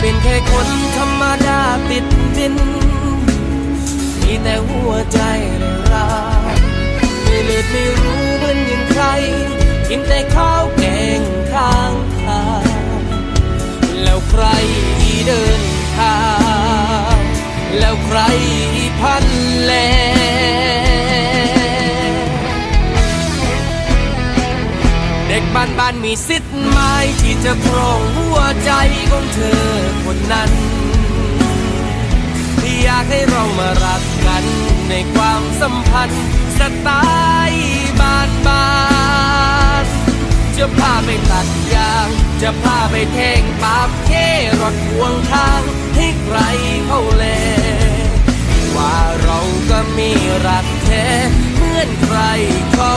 เป็นแค่คนธรรมดาติดดิน มีแต่หัวใจเลยรักไม่เลือดไม่รู้เหมือนอย่างใคร กินแต่ข้าวแกงข้างทางแล้วใครเดินทางแล้วใครพันแลเด็กบ้านบ้านมีสิทธิ์ไหมที่จะครองหัวใจของเธอากให้เรามารักกันในความสัมพันธ์สไตล์บ้านบ้านจะพาไปตัดยาง จะพาไปแทงปาล์มแค่รถพวงทางให้ใครเข้าแลว่าเราก็มีรักแท้เหมือนใครเข้า